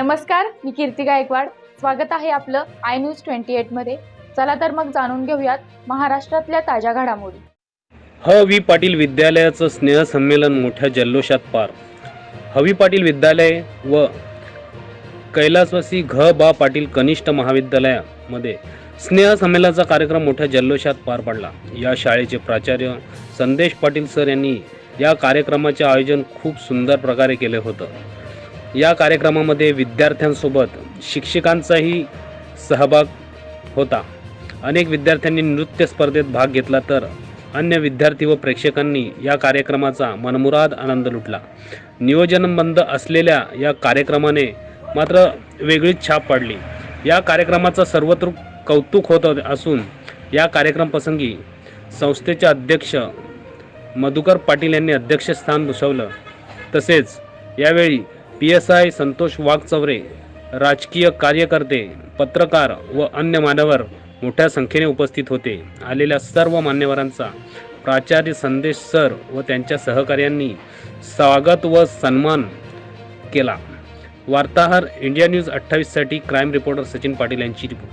नमस्कार मी कीर्ती गायकवाड. स्वागत आहे आपलं आय न्यूज ट्वेंटी एटमध्ये चला तर मग जाणून घेऊयात महाराष्ट्रातल्या ताज्या घडामोडी. ह. वी. पाटील विद्यालयाचं स्नेहसंमेलन मोठ्या जल्लोषात पार. हवी पाटील विद्यालय व कैलासवासी घ. बा. पाटील कनिष्ठ महाविद्यालयामध्ये स्नेहसंमेलनाचा कार्यक्रम मोठ्या जल्लोषात पार पडला. या शाळेचे प्राचार्य संदेश पाटील सर यांनी या कार्यक्रमाचे आयोजन खूप सुंदर प्रकारे केले होतं. या कार्यक्रमामध्ये विद्यार्थ्यांसोबत शिक्षकांचाही सहभाग होता. अनेक विद्यार्थ्यांनी नृत्य स्पर्धेत भाग घेतला तर अन्य विद्यार्थी व प्रेक्षकांनी या कार्यक्रमाचा मनमुराद आनंद लुटला. नियोजनबंद असलेल्या या कार्यक्रमाने मात्र वेगळीच छाप पाडली. या कार्यक्रमाचं सर्वत्र कौतुक होत असून या कार्यक्रमप्रसंगी संस्थेचे अध्यक्ष मधुकर पाटील यांनी अध्यक्षस्थान भूषवलं. तसेच यावेळी P S I Santosh Waghchaure राजकीय कार्यकर्ते पत्रकार व अन्य मान्यवर मोठ्या संख्येने उपस्थित होते. आलेल्या सर्व मान्यवरांचा प्राचार्य संदेश सर व त्यांच्या सहकार्यांनी स्वागत व सन्मान केला. वार्ताहर इंडिया न्यूज अठ्ठावीससाठी क्राईम रिपोर्टर सचिन पाटील यांची रिपोर्ट.